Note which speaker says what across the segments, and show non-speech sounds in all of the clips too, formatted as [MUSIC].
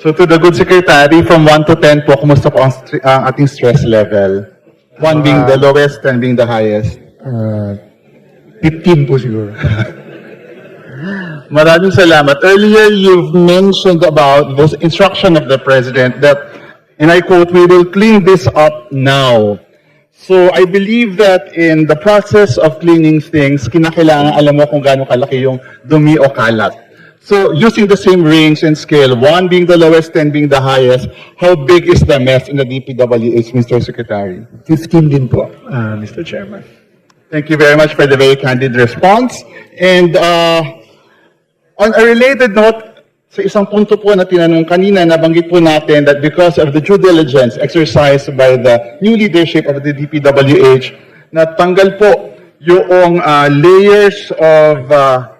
Speaker 1: So to the good secretary, from 1 to 10 po, kumusta po ang, stre- ang ating stress level? 1 being the lowest, 10 being the highest.
Speaker 2: Uh, 15 po siguro.
Speaker 1: Maraming salamat. Earlier, you've mentioned about this instruction of the President that, and I quote, we will clean this up now. So I believe that in the process of cleaning things, kinakailangan alam mo kung gaano kalaki yung dumi o kalat. So using the same range and scale, one being the lowest, 10 being the highest, how big is the mess in the DPWH, Mr. Secretary?
Speaker 2: 15 din po, uh, Mr. Chairman.
Speaker 1: Thank you very much for the very candid response. And uh, on a related note, sa isang punto po na tinanong kanina, nabanggit po natin that because of the due diligence exercised by the new leadership of the DPWH, natanggal po yung uh, layers of uh,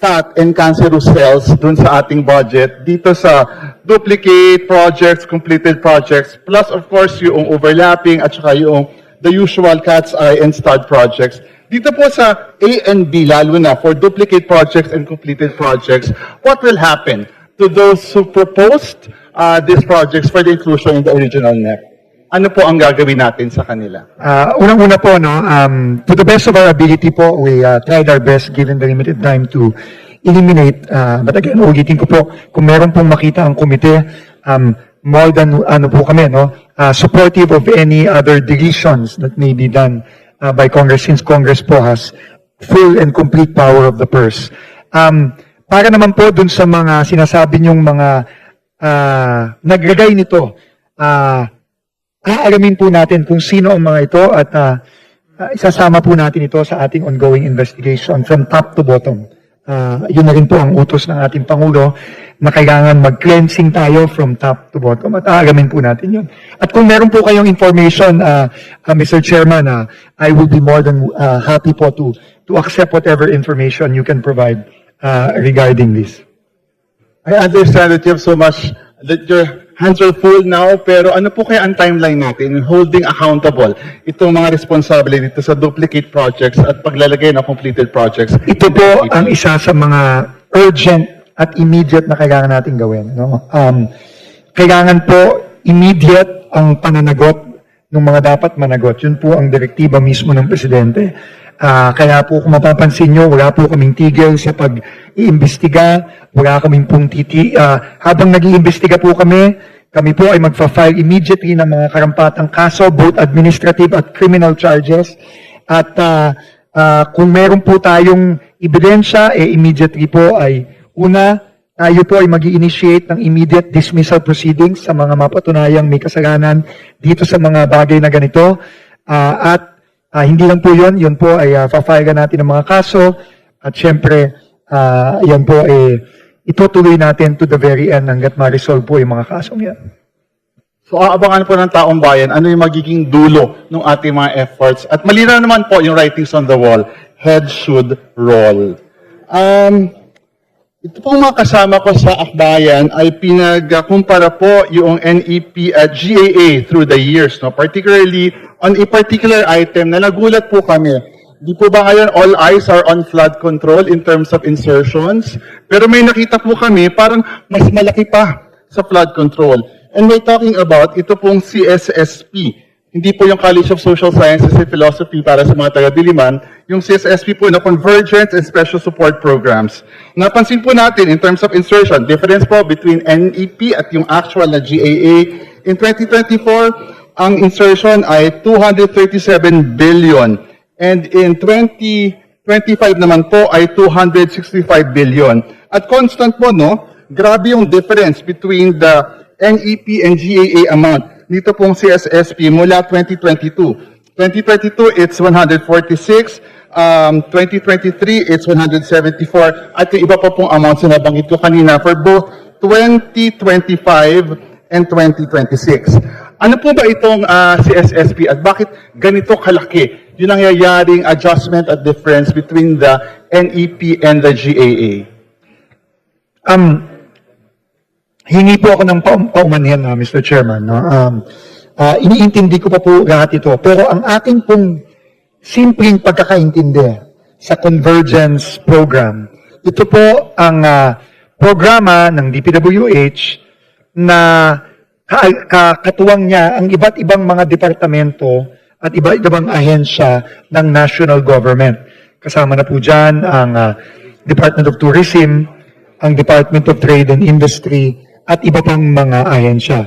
Speaker 1: fat and cancerous cells dun sa ating budget dito sa duplicate projects, completed projects, plus of course yung overlapping at saka yung the usual cat's eye and stud projects. Dito po sa A and B, lalo na for duplicate projects and completed projects, what will happen to those who proposed uh, these projects for the inclusion in the original NEP? Ano po ang gagawin natin sa kanila?
Speaker 2: Uh, unang-una po, no, um, to the best of our ability po, we uh, tried our best given the limited time to eliminate. Uh, but again, ulitin ko po, kung meron pong makita ang komite, um, more than ano po kami, no, uh, supportive of any other deletions that may be done uh, by Congress since Congress po has full and complete power of the purse. Um, para naman po dun sa mga sinasabi niyong mga uh, naglagay nito, uh, aalamin po natin kung sino ang mga ito at ah, ah, isasama po natin ito sa ating ongoing investigation from top to bottom. Ah, yun na rin po ang utos ng ating Pangulo na kailangan mag-cleansing tayo from top to bottom at aalamin po natin yun. At kung meron po kayong information, ah, ah, Mr. Chairman, ah, I will be more than ah, happy po to, to accept whatever information you can provide ah, regarding this.
Speaker 1: I understand that you have so much, that your hands are full now, pero ano po kaya ang timeline natin in holding accountable itong mga responsable dito sa duplicate projects at paglalagay ng completed projects?
Speaker 2: Ito po ang isa sa mga urgent at immediate na kailangan natin gawin. No? Um, kailangan po immediate ang pananagot ng mga dapat managot. Yun po ang direktiba mismo ng Presidente. Ah, kaya po kung mapapansin nyo, wala po kaming tigil sa pag-iimbestiga, wala kaming pong titi, ah, habang nag-iimbestiga po kami, kami po ay magfa-file immediately ng mga karampatang kaso, both administrative at criminal charges. At ah, ah, kung meron po tayong ebidensya, eh immediately po ay una, tayo po ay mag initiate ng immediate dismissal proceedings sa mga mapatunayang may kasalanan dito sa mga bagay na ganito. Ah, at ah, hindi lang po yun, yun po ay uh, file natin ng mga kaso. At syempre, ah, yan po ay itutuloy natin to the very end hanggat ma-resolve po yung mga kasong yan.
Speaker 1: So aabangan po ng taong bayan, ano yung magiging dulo ng ating mga efforts. At malinaw naman po yung writings on the wall, head should roll. Um, ito pong mga kasama ko sa akbayan ay pinagkumpara po yung NEP at GAA through the years, no? particularly on a particular item na nagulat po kami. Di po ba ngayon all eyes are on flood control in terms of insertions? Pero may nakita po kami parang mas malaki pa sa flood control. And we're talking about ito pong CSSP. Hindi po yung College of Social Sciences and Philosophy para sa mga taga-Diliman, yung CSSP po na Convergence and Special Support Programs. Napansin po natin in terms of insertion, difference po between NEP at yung actual na GAA. In 2024, ang insertion ay 237 billion. And in 2025 naman po ay 265 billion. At constant po, no? Grabe yung difference between the NEP and GAA amount dito pong CSSP mula 2022. 2022, it's 146. Um, 2023, it's 174. At yung iba pa pong amounts na nabanggit ko kanina for both 2025 and 2026. Ano po ba itong ah, CSSP at bakit ganito kalaki yung nangyayaring adjustment at difference between the NEP and the GAA?
Speaker 2: Um, hingi po ako ng paum- paumanhin, uh, Mr. Chairman. No? Um, ah, iniintindi ko pa po lahat ito. Pero ang ating pong simpleng pagkakaintindi sa convergence program, ito po ang ah, programa ng DPWH na katuwang niya ang iba't ibang mga departamento at iba't ibang ahensya ng national government. Kasama na po dyan ang ah, Department of Tourism, ang Department of Trade and Industry, at iba pang mga ahensya.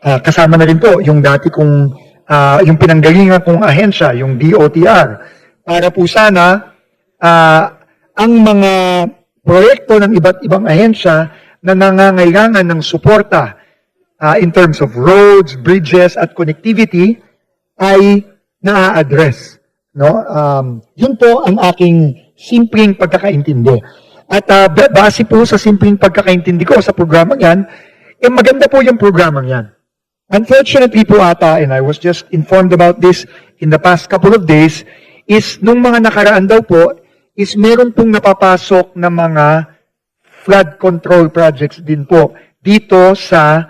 Speaker 2: Ah, kasama na rin po yung dati kong, ah, yung pinanggalingan kong ahensya, yung DOTR, para po sana ah, ang mga proyekto ng iba't ibang ahensya na nangangailangan ng suporta ah, in terms of roads, bridges, at connectivity ay na-address. No? Um, yun po ang aking simpleng pagkakaintindi. At ba- base po sa simpleng pagkakaintindi ko sa programang yan, eh maganda po yung programang yan. Unfortunately po ata, and I was just informed about this in the past couple of days, is nung mga nakaraan daw po, is meron pong napapasok na mga flood control projects din po dito sa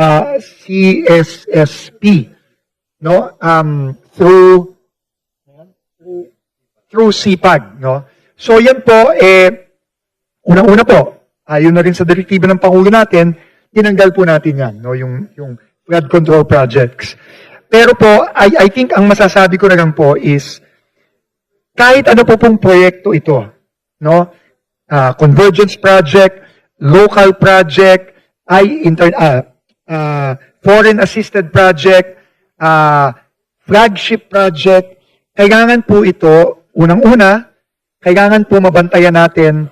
Speaker 2: ah, CSSP no? Um through through CPAG no? So yan po eh unang-una po ayon na rin sa direktiba ng pangulo natin tinanggal po natin yan no? Yung yung flood control projects. Pero po I I think ang masasabi ko na lang po is kahit ano po pong proyekto ito, no? Ah, convergence project, local project, ay intern ah, ah, foreign assisted project, ah, flagship project, kailangan po ito unang-una, kailangan po mabantayan natin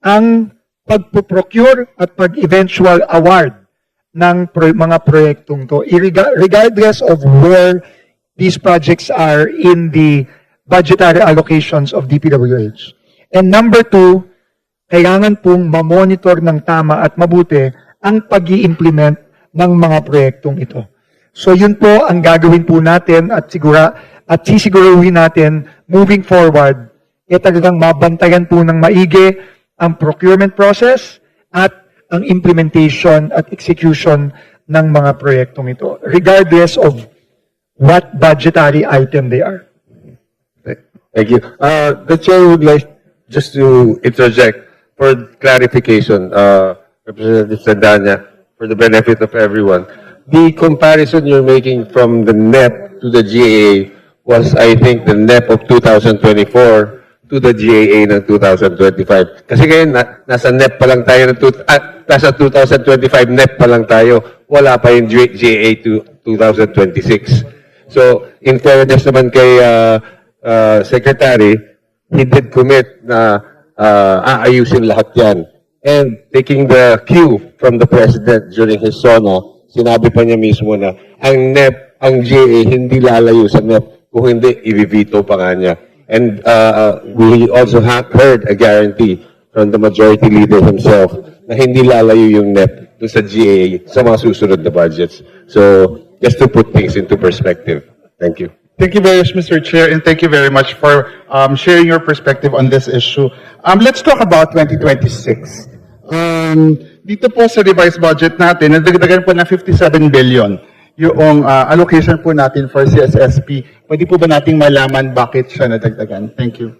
Speaker 2: ang pagpo-procure at pag-eventual award ng pro- mga proyektong to, regardless of where these projects are in the budgetary allocations of DPWH. And number two, kailangan pong mamonitor ng tama at mabuti ang pag implement ng mga proyektong ito. So yun po ang gagawin po natin at sigura at sisiguruhin natin moving forward eh talagang mabantayan po ng maigi ang procurement process at ang implementation at execution ng mga proyektong ito regardless of what budgetary item they are.
Speaker 3: Thank you. Uh, the chair would like just to interject for clarification, uh, Representative Sandanya, for the benefit of everyone. The comparison you're making from the NEP to the GAA was, I think, the NEP of 2024 to the GAA ng 2025. Kasi ngayon, na, nasa NEP pa lang tayo, ng, ah, nasa 2025 NEP pa lang tayo, wala pa yung GAA to 2026. So, in fairness naman kay uh, uh, Secretary, he did commit na uh, aayusin lahat yan. And taking the cue from the President during his SONA, sinabi pa niya mismo na ang NEP, ang GA, hindi lalayo sa NEP kung hindi, i-veto pa nga niya. And uh, we also heard a guarantee from the majority leader himself na hindi lalayo yung NEP dun sa GA sa mga susunod na budgets. So, just to put things into perspective. Thank you.
Speaker 1: Thank you very much, Mr. Chair, and thank you very much for um, sharing your perspective on this issue. Um, let's talk about 2026. Um, dito po sa revised budget natin, nadagdagan po ng 57 billion yung uh, allocation po natin for CSSP. Pwede po ba nating malaman bakit siya nadagdagan? Thank you.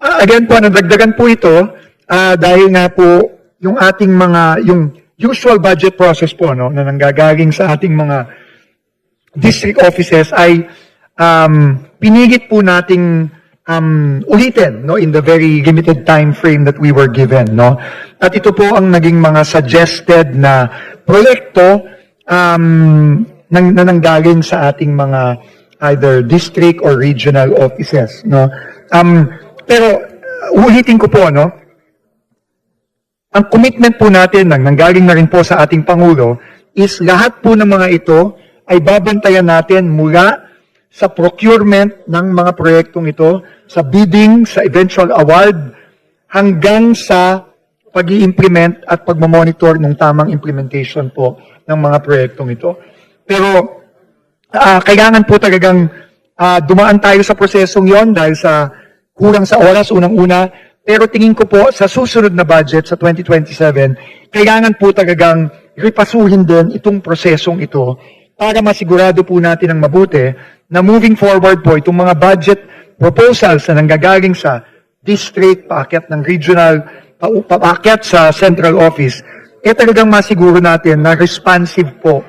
Speaker 2: Ah, again po, nadagdagan po ito ah, dahil nga po yung ating mga, yung usual budget process po, no, na nanggagaling sa ating mga district offices ay um, pinilit po nating um, ulitin no, in the very limited time frame that we were given. No? At ito po ang naging mga suggested na proyekto um, nang, na nanggaling sa ating mga either district or regional offices. No? Um, pero uh, ulitin ko po, no? ang commitment po natin, nang nanggaling na rin po sa ating Pangulo, is lahat po ng mga ito ay babantayan natin mula sa procurement ng mga proyektong ito, sa bidding, sa eventual award, hanggang sa pag implement at pagmamonitor ng tamang implementation po ng mga proyektong ito. Pero Ah, kailangan po talagang ah, dumaan tayo sa prosesong yon dahil sa kulang sa oras unang-una. Pero tingin ko po sa susunod na budget sa 2027, kailangan po talagang ripasuhin din itong prosesong ito para masigurado po natin ang mabuti na moving forward po itong mga budget proposals na nanggagaling sa district, paakyat ng regional, pa- paakyat sa central office, eh talagang masiguro natin na responsive po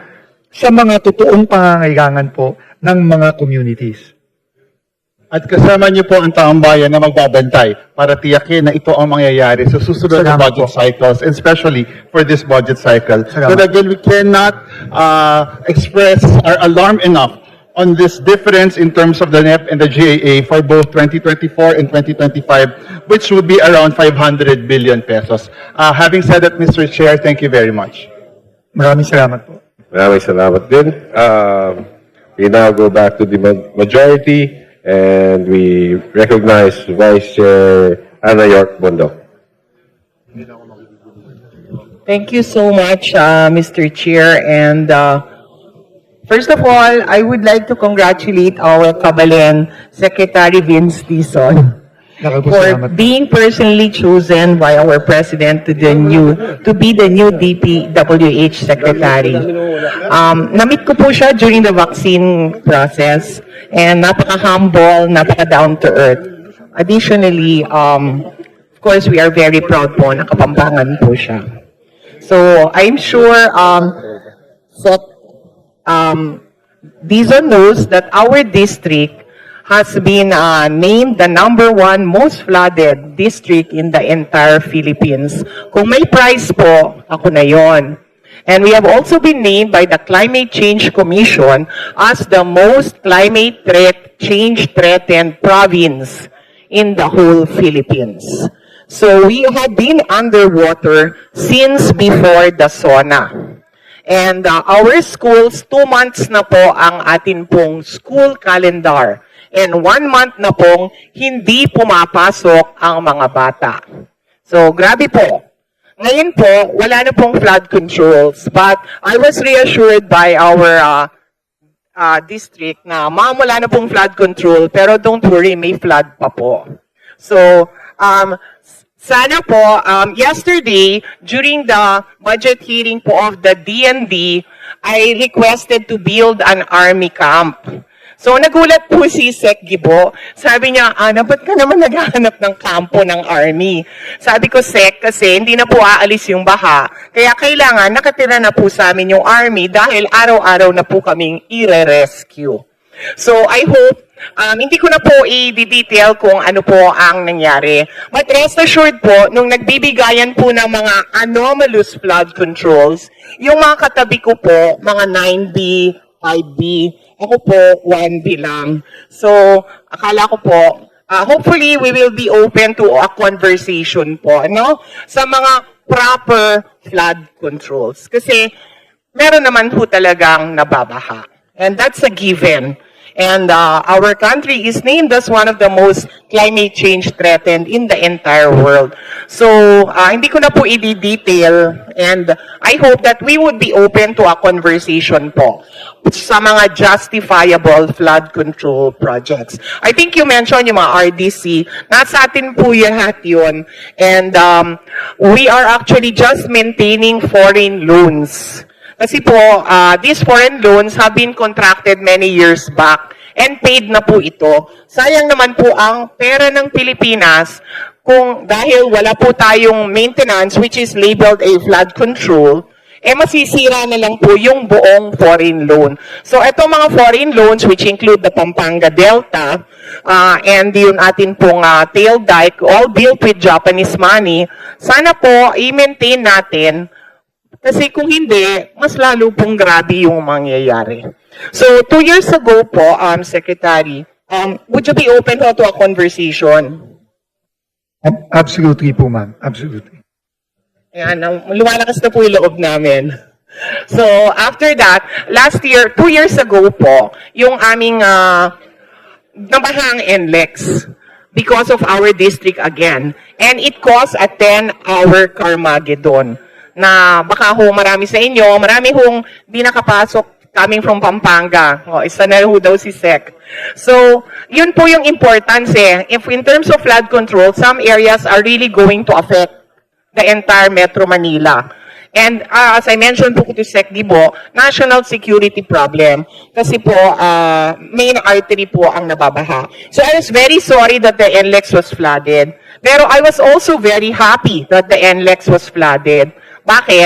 Speaker 2: sa mga totoong pangangailangan po ng mga communities.
Speaker 1: At kasama niyo po ang taong bayan na magbabantay para tiyakin na ito ang mangyayari sa susunod na budget
Speaker 2: po.
Speaker 1: cycles, and especially for this budget cycle.
Speaker 2: Salamat.
Speaker 1: But again, we cannot uh, express our alarm enough on this difference in terms of the NEP and the GAA for both 2024 and 2025, which would be around 500 billion pesos. Uh, having said that, Mr. Chair, thank you very much.
Speaker 2: Maraming salamat po.
Speaker 3: Maraming salamat din. Um, we now go back to the majority and we recognize Vice Chair Ana York Bondo.
Speaker 4: Thank you so much, uh, Mr. Chair. And uh, first of all, I would like to congratulate our Kabalen Secretary Vince Dizon for being personally chosen by our president to the new to be the new DPWH secretary. Um, namit ko po siya during the vaccine process and napaka-humble, napaka-down to earth. Additionally, um, of course, we are very proud po na kapampangan po siya. So I'm sure um, so, um, Dizon knows that our district has been uh, named the number one most flooded district in the entire Philippines. Kung may prize po, ako na yon. And we have also been named by the Climate Change Commission as the most climate threat change threatened province in the whole Philippines. So we have been underwater since before the SONA. And uh, our schools, two months na po ang atin pong school calendar. And one month na pong hindi pumapasok ang mga bata. So, grabe po. Ngayon po, wala na pong flood controls. But I was reassured by our uh, uh, district na ma'am, wala na pong flood control, pero don't worry, may flood pa po. So, um, sana po, um, yesterday, during the budget hearing po of the DND, I requested to build an army camp. So, nagulat po si Sec Gibo. Sabi niya, Ana, ba't ka naman [LAUGHS] naghahanap ng kampo ng army? Sabi ko, Sec, kasi hindi na po aalis yung baha. Kaya kailangan nakatira na po sa amin yung army dahil araw-araw na po kaming ire-rescue. So, I hope, um, hindi ko na po i-detail kung ano po ang nangyari. But rest assured po, nung nagbibigayan po ng mga anomalous flood controls, yung mga katabi ko po, mga 9B, 5B, ako po 1B lang. So, akala ko po, ah, hopefully we will be open to a conversation po, no? Sa mga proper flood controls. Kasi, meron naman po talagang nababaha. And that's a given. And uh, our country is named as one of the most climate change threatened in the entire world. So, uh, hindi ko na po i-detail and I hope that we would be open to a conversation po sa mga justifiable flood control projects. I think you mentioned yung mga RDC. Nasa atin po lahat yun. And um, we are actually just maintaining foreign loans. Kasi po, uh, these foreign loans have been contracted many years back and paid na po ito. Sayang naman po ang pera ng Pilipinas kung dahil wala po tayong maintenance which is labeled a flood control, eh masisira na lang po yung buong foreign loan. So ito mga foreign loans which include the Pampanga Delta uh, and yung atin pong uh, tail dike all built with Japanese money, sana po i-maintain natin kasi kung hindi, mas lalo pong grabe yung mangyayari. So, two years ago po, um, Secretary, um, would you be open to, a conversation?
Speaker 2: Ab- Absolutely po, ma'am. Absolutely.
Speaker 4: Ayan, um, lumalakas na po yung loob namin. So, after that, last year, two years ago po, yung aming uh, nabahang NLEX because of our district again. And it caused a 10-hour Carmageddon na baka ho marami sa inyo, marami hong di nakapasok coming from Pampanga. O, isa na ho daw si Sec. So, yun po yung importance eh. If in terms of flood control, some areas are really going to affect the entire Metro Manila. And uh, as I mentioned po to Sec Dibo, national security problem. Kasi po, uh, main artery po ang nababaha. So I was very sorry that the NLEX was flooded. Pero I was also very happy that the NLEX was flooded. Bakit?